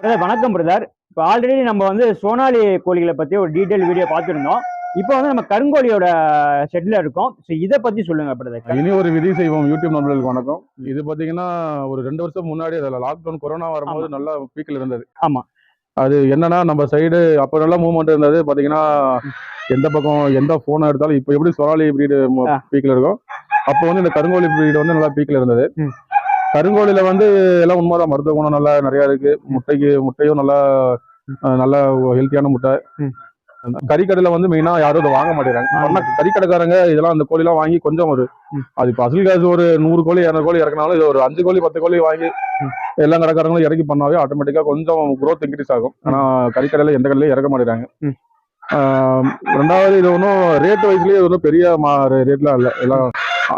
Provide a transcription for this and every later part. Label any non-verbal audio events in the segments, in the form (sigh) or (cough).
Brother வணக்கம் brother இப்போ already நம்ம வந்து சோனாலி கோழிகளை பத்தி ஒரு டீட்டெயில் வீடியோ பார்த்துருந்தோம். இப்போ வந்து நம்ம கருங்கோழியோட ஷெட்ல இருக்கோம். ஸோ இதை பத்தி சொல்லுங்க பிரதர் இனி ஒரு விதி செய்வோம். யூடியூப் நண்பர்களுக்கு வணக்கம். இது பாத்தீங்கன்னா ஒரு ரெண்டு வருஷம் முன்னாடி அதில் லாக்டவுன் கொரோனா வரும்போது நல்லா பீக்கில் இருந்தது. ஆமா. அது என்னன்னா நம்ம சைடு அப்போ நல்லா மூவ்மெண்ட் இருந்தது. பாத்தீங்கன்னா எந்த பக்கம் எந்த போனை எடுத்தாலும் இப்போ எப்படி சொராலி பிரீடு. பீக்கில் இருக்கும் அப்போ வந்து இந்த கருங்கோழி பிரீடு வந்து நல்லா பீக்கில் இருந்தது. ம். கருங்கோழில வந்து எல்லாம் உண்மைதான் மருத்துவ குணம் நல்லா நிறைய இருக்கு முட்டைக்கு முட்டையும் நல்லா நல்ல ஹெல்த்தியான முட்டை. கறிக்கடையில வந்து மெயினா யாரும் இதை வாங்க மாட்டேங்கிறாங்க ஆமா. ஆனா கறிக்கடைக்காரங்க இதெல்லாம் அந்த கோழிலாம் வாங்கி கொஞ்சம் ஒரு. அது இப்போ அசல் காசு ஒரு நூறு கோழி இரநூறு கோழி இறக்குனாலும் இது ஒரு அஞ்சு கோழி பத்து கோழி வாங்கி. எல்லா கடைக்காரங்களும் இறக்கி பண்ணாவே ஆட்டோமேட்டிக்கா கொஞ்சம் growth இன்க்ரீஸ் ஆகும் ஆனா கறிக்கடையில எந்த கடையிலயும் இறக்க மாட்டேங்கிறாங்க ம். ஆஹ் ரெண்டாவது இது ஒன்றும் ரேட் வைஸ்லயே ஒன்றும் பெரிய மா ரேட்லாம் இல்லை எல்லாம்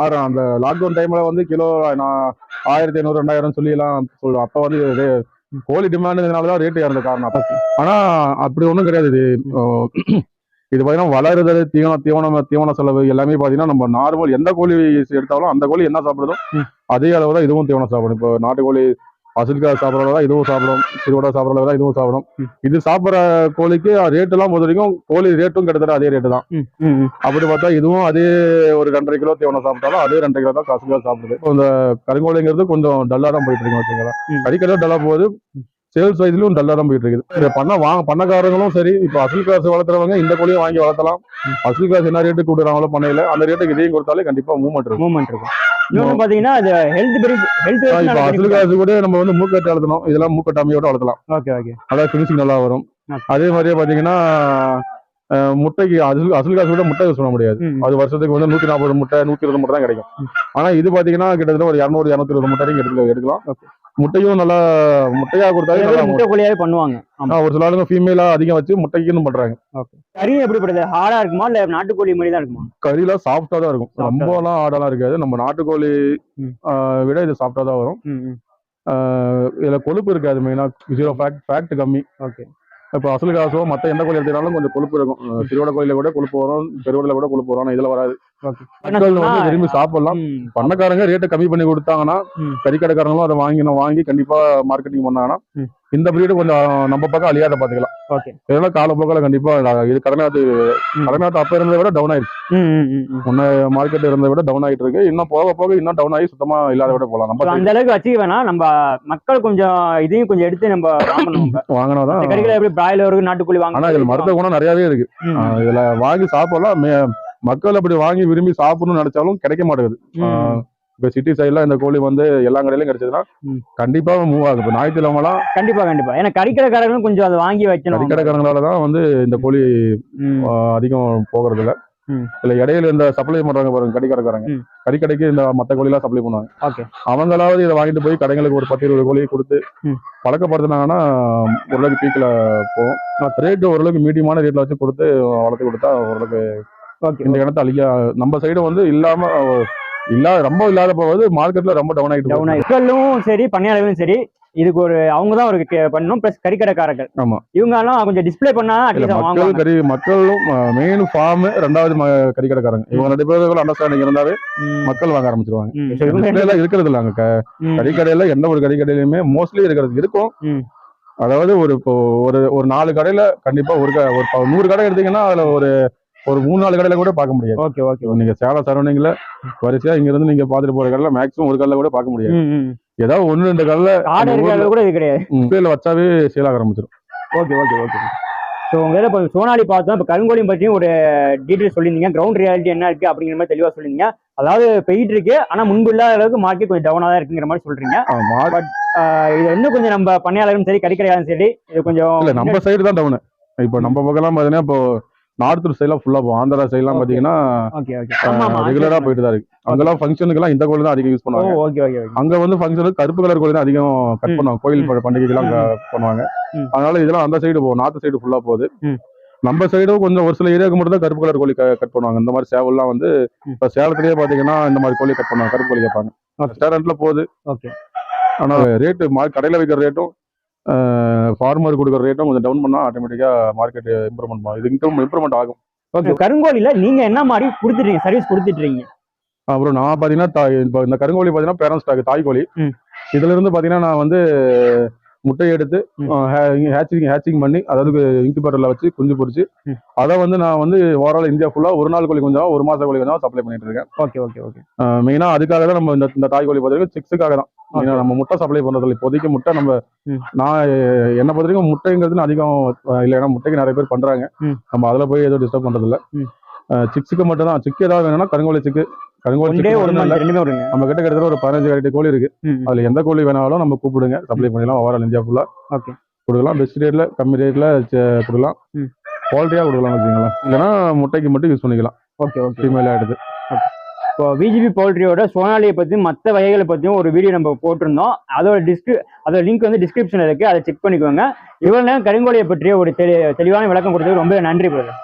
ஆறு அந்த லாக்டவுன் டைம்ல வந்து கிலோ நான் ஆயிரத்தி ஐநூறு ரெண்டாயிரம் சொல்லி எல்லாம் சொல்லுவோம் அப்போ வந்து கோழி டிமாண்டுனால தான் ரேட் ஏறந்த காரணம். அப்போ ஆனா அப்படி ஒன்றும் கிடையாது. இது இது பார்த்தீங்கன்னா வளருதல் தீவனம் தீவனம் தீவன செலவு எல்லாமே பார்த்தீங்கன்னா நம்ம நார்மல் எந்த கோழி எடுத்தாலும் அந்த கோழி என்ன சாப்பிடுதோ. அதே அளவு தான் இதுவும் தீவனம் சாப்பிடும். இப்போ நாட்டுக்கோழி அசில்கா சாப்பிட்றத தான் இதுவும் சாப்பிடும் சிறுவடை சாப்பிட்றத தான் இதுவும் சாப்பிடும். இது சாப்பிட்ற கோழிக்கு ரேட் எல்லாம் பொறுத்த வரைக்கும் கோழி ரேட்டும் கிட்டத்தட்ட அதே ரேட்டு தான். அப்படி பார்த்தா இதுவும் அதே ஒரு ரெண்டரை கிலோ தீவனம் சாப்பிட்டாலும் அதே ரெண்டரை கிலோ தான் காசுக்காக சாப்பிடுது. இந்த கருங்கோழிங்கிறது கொஞ்சம் டல்லாக தான் போயிட்டு இருக்கு வச்சுக்கலாம். கறிக்கடை டல்லாக போகுது சேல்ஸ் வைஸ்லயும் டல்லாக தான் போயிட்டு இருக்குது. பண்ண வாங்க பண்ணக்காரங்களும் சரி இப்போ அசல் காசு வளர்த்துறவங்க இந்த கோழியை வாங்கி வளர்த்தலாம். அசல் காசு என்ன ரேட்டு கொடுக்குறாங்களோ பண்ணையில அந்த ரேட்டுக்கு இதையும் கொடுத்தாலே கண்டிப்பா மூவ்மெண்ட் இருக்கும். மூவ்மெண்ட் இருக்கும். இன்னொன்று பார்த்தீங்கன்னா அது ஹெல்த் ஹெல்த் இப்போ அசல் காசு கூட நம்ம வந்து மூக்கட்டு வளர்த்தணும் இதெல்லாம் மூக்கட்டு அமையோட வளர்த்தலாம் ஓகே ஓகே அதாவது ஃபினிஷிங் நல்லா வரும். அதே மாதிரியே பாத்தீங்கன்னா முட்டைக்கு அசல் அசல் காசு கூட முட்டை சொல்ல முடியாது. அது வருஷத்துக்கு வந்து நூத்தி நாற்பது முட்டை நூத்தி இருபது முட்டை தான் கிடைக்கும். ஆனா இது பாத்தீங்கன்னா கிட்டத்தட்ட ஒரு இரநூறு இரநூத்தி இருபது முட்டை எடுக்கலாம் முட்டையும் நல்லா முட்டையா கொடுத்தாலே முட்டை கோழியாவே பண்ணுவாங்க. ஒரு சில ஆளுங்க ஃபீமேலா அதிகம் வச்சு முட்டைக்குன்னு பண்றாங்க. கறி எப்படி பிரதர் ஹார்டா இருக்குமா? இல்ல நாட்டுக்கோழி மாதிரி தான் இருக்குமா? கறிலாம் சாஃப்டா தான் இருக்கும். ஆ ரொம்பலாம் ஆடெல்லாம் இருக்காது. நம்ம நாட்டுக்கோழி விட இது சாஃப்டா தான் வரும். இதுல கொழுப்பு இருக்காது மெயினா ஜீரோ ஃபேக்ட் ஃபேக்ட் கம்மி. ஓகே. இப்போ அசல் காசோ மத்த எந்த கோழி எடுத்தாலும் கொஞ்சம் கொழுப்பு இருக்கும். திருவிட கோயில கூட கொழுப்பு வரும் பெருவிடல கூட கொழுப்பு வரும். ஆனா இதுல வராது. விரும்பி சாப்பிடலாம். பண்ணக்காரங்க ரேட்டை கம்மி பண்ணி கொடுத்தாங்கன்னா. கறிக்கடைக்காரங்களும் அதை வாங்கி வாங்கி கண்டிப்பா மார்க்கெட்டிங் பண்ணாங்கன்னா. இந்த பிரீடு கொஞ்சம் நம்ம பக்கம் அழியாத பாத்துக்கலாம் ஓகே இதெல்லாம் காலப்போக்கில் கண்டிப்பா இது கடனாத்து ம். கடனாத்து அப்ப இருந்ததை விட டவுன் ஆயிடுச்சு. முன்ன மார்க்கெட் இருந்ததை விட டவுன் ஆயிட்டு இருக்கு. இன்னும் போக போக இன்னும் டவுன் ஆகி சுத்தமா இல்லாத விட போகலாம். நம்ம அந்த அளவுக்கு வச்சுக்க வேணாம் நம்ம மக்கள் கொஞ்சம் இதையும் கொஞ்சம் எடுத்து நம்ம வாங்கணும் (laughs) இந்த கறிகளை எப்படி பிராய்லர் நாட்டுக்கோழி வாங்க ஆனா இதுல மருத்துவ குணம் நிறையவே இருக்கு. இதுல வாங்கி சாப்பிடலாம். மக்கள் அப்படி வாங்கி விரும்பி சாப்பிடணும்னு நினைச்சாலும் கிடைக்க மாட்டேங்குது. இப்ப சிட்டி சைடுல இந்த கோழி வந்து எல்லா கடையிலும் கிடைச்சதுன்னா. கண்டிப்பா மூவ் ஆகும் இப்ப ஞாயிற்றுக்கிழமெல்லாம் கண்டிப்பா கண்டிப்பா. ஏன்னா கறிக்கடைக்காரங்களும் கொஞ்சம் அதை வாங்கி வைக்கணும். கறிக்கடைக்காரங்களால தான் வந்து இந்த கோழி அதிகம் போகிறது இல்ல. இல்ல இடையில இந்த சப்ளை பண்றாங்க பாருங்க கறிக்கடைக்காரங்க. ம். கறிக்கடைக்கு இந்த மத்த கோழி எல்லாம் சப்ளை பண்ணுவாங்க. ஓகே. அவங்களாவது இதை வாங்கிட்டு போய் கடைங்களுக்கு ஒரு பத்து இருபது கோழி கொடுத்து. பழக்கப்படுத்தினாங்கன்னா ஓரளவுக்கு பீக்கில் போகும். ரேட்டு ஓரளவுக்கு மீடியமான ரேட்ல வச்சு கொடுத்து வளர்த்து கொடுத்தா ஓரளவுக்கு இந்த இடத்த அழிக்க நம்ம சைடு வந்து இல்லாம அஹ், இல்லா ரொம்ப இல்லாத போவது மார்க்கெட்ல ரொம்ப டவுன் ஆயிட்டு டவுன். மக்களும் சரி பண்ணையாளர்களும் சரி இதுக்கு ஒரு அவங்க தான் ஒரு பண்ணணும். ப்ளஸ் கறிக்கடைக்காரர்கள். ஆமா. இவங்க எல்லாம் கொஞ்சம் டிஸ்ப்ளே பண்ணா மக்கள் கறி மக்களும் மெயின் ஃபார்ம் ரெண்டாவது கறிக்கடைக்காரங்க. இவங்க ரெண்டு பேரும் அண்டர்ஸ்டாண்டிங் இருந்தாவே ம், மக்கள் வாங்க ஆரம்பிச்சிருவாங்க. இருக்கிறது இல்ல அங்க கறிக்கடையில எந்த ஒரு கறிக்கடையிலுமே மோஸ்ட்லி இருக்கிறது இருக்கும். அதாவது ஒரு இப்போ ஒரு ஒரு நாலு கடையில கண்டிப்பா ஒரு ஒரு நூறு கடை எடுத்தீங்கன்னா அதுல ஒரு ஒரு மூணு நாலு கடையில கூட பார்க்க முடியாது. Okay okay. நீங்க சேலம் சரௌண்டிங்ல வரிசையா இங்க இருந்து நீங்க பாத்துட்டு போற கடையில மேக்ஸிமம் ஒரு கடையில கூட பார்க்க முடியாது. ஏதாவது ஒண்ணு ரெண்டு கடையில கூட இது கிடையாது. டிஸ்பிளேல வச்சாவே சேல் ஆக ஆரம்பிச்சிடும் ஓகே ஓகே ஓகே. ஸோ உங்க இப்போ சோனாலி பார்த்தோம் இப்போ கருங்கோழியும் பற்றியும் ஒரு டீட்டெயில் சொல்லியிருந்தீங்க. கிரவுண்ட் ரியாலிட்டி என்ன இருக்கு அப்படிங்கிற மாதிரி தெளிவாக சொல்லியிருந்தீங்க. அதாவது போயிட்டு இருக்கு ஆனால் முன்பு இல்லாத அளவுக்கு மார்க்கெட் கொஞ்சம் டவுனாக தான் இருக்குங்கிற மாதிரி சொல்றீங்க. ஆமா ஆஹ் இது இன்னும் கொஞ்சம் நம்ம பண்ணையாளரும் சரி கறிக்கடையாலும் சரி இது கொஞ்சம் நம்ம சைடு தான் டவுன் இப்போ நம்ம பக்கம்லாம் பாத்தீங்கன்னா இப்போ நார்த் சைட்லாம் ஃபுல்லா போகும். ஆந்திரா சைட்லாம். பாத்தீங்கன்னா ரெகுலரா போயிட்டு தான் இருக்கு. அங்கெல்லாம் ஃபங்க்ஷனுக்குலாம் இந்த கோழி தான் அதிகம் யூஸ் பண்ணுவாங்க ஓகே அங்க வந்து ஃபங்க்ஷனுக்கு கருப்பு கலர் கோழி தான் அதிகம் கட் ம். பண்ணுவாங்க. கோயில் பண்டிகைக்கெல்லாம் ம். பண்ணுவாங்க. ம். அதனால இதெல்லாம் அந்த சைடு போகும். நார்த் சைடு ஃபுல்லா போகுது. ம். நம்ம சைடும் கொஞ்சம் ஒரு சில ஏரியாவுக்கு மட்டும் தான் கருப்பு கலர் கோழி கட் பண்ணுவாங்க. இந்த மாதிரி சேவல்லாம் வந்து ம். இப்ப சேலத்திலேயே பாத்தீங்கன்னா இந்த மாதிரி கோழி கட் பண்ணுவாங்க. கருப்பு கோழி கேட்பாங்க. ரெஸ்டாரண்ட்ல போகுது. ஓகே ஆனா ரேட்டு கடையில வைக்கிற ரேட்டும் ஃபார்மர் கொடுக்குற ரேட்டும் கொஞ்சம் டவுன் பண்ணா ஆட்டோமேட்டிக்கா மார்க்கெட் இம்ப்ரூவ்மெண்ட் ஆகும் இது இம்ப்ரூவ்மெண்ட் ஆகும். ஓகே கருங்கோழில நீங்க என்ன மாதிரி கொடுத்துட்டீங்க? சர்வீஸ் கொடுத்துட்டீங்க? அப்புறம் நான் பாத்தீங்கன்னா தா- இப்போ இந்த கருங்கோழி பாத்தீங்கன்னா பேரண்ட் ஸ்டாக் தாய் கோழி ம். இதுல இருந்து பாத்தீங்கன்னா நான் வந்து முட்டையை எடுத்து. ஹேச்சிங் ஹேச்சிங் பண்ணி அதாவது இன்குபேட்டர்ல வச்சு குஞ்சு பொரிச்சு ம். அதை வந்து நான் வந்து ஓவரால் இந்தியா ஃபுல்லா ஒரு நாள் கோழி கொஞ்சம் ஒரு மாச கோழி கொஞ்சம் சப்ளை பண்ணிட்டு இருக்கேன் ஓகே ஓகே ஓகே மெயினா அதுக்காக தான் நம்ம இந்த தாய் கோழி பொறுத்தவரைக்கும் சிக்ஸுக்காக தான் நம்ம முட்டை சப்ளை பண்றதுல இப்போதைக்கு முட்டை நம்ம. நான் என்னை பொறுத்த வரைக்கும் முட்டைங்கிறது அதிகம் அஹ், இல்லை ஏன்னா முட்டைக்கு நிறைய பேர் பண்றாங்க. நம்ம அதுல போய் எதுவும் டிஸ்டர்ப் பண்றது இல்ல ம். சிக்ஸுக்கு மட்டும் தான் சிக்கு ஏதாவது வேணும்னா கருங்கோழி சிக்கு. கருங்கோழி நம்ம கிட்ட கிட்டத்தட்ட ஒரு பதினஞ்சு வெரைட்டி கோழி இருக்கு. அதுல எந்த கோழி வேணாலும் நம்ம கூப்பிடுங்க. சப்ளை பண்ணிடலாம். ஓவரால் இந்தியா ஃபுல்லா ஓகே கொடுக்கலாம். பெஸ்ட் ரேட்ல கம்மி ரேட்ல கொடுக்கலாம். குவாலிட்டியா கொடுக்கலாம் வச்சுங்களேன் இல்லைன்னா முட்டைக்கு மட்டும் யூஸ் பண்ணிக்கலாம். ஓகே ஓகே ஃபீமேல் எடுத்து. இப்போ விஜிபி போல்ட்ரியோட சோனாலியை பற்றியும் மற்ற வகைகளை பற்றியும் ஒரு வீடியோ நம்ம போட்டிருந்தோம். அதோட டிஸ்கிரி அதோட லிங்க் வந்து டிஸ்கிரிப்ஷனில் இருக்குது அதை செக் பண்ணிக்கோங்க. இவ்வளோ நேரம் கருங்கோழியை பற்றிய ஒரு தெளி தெளிவான விளக்கம் கொடுத்தது ரொம்ப நன்றி பிரதர்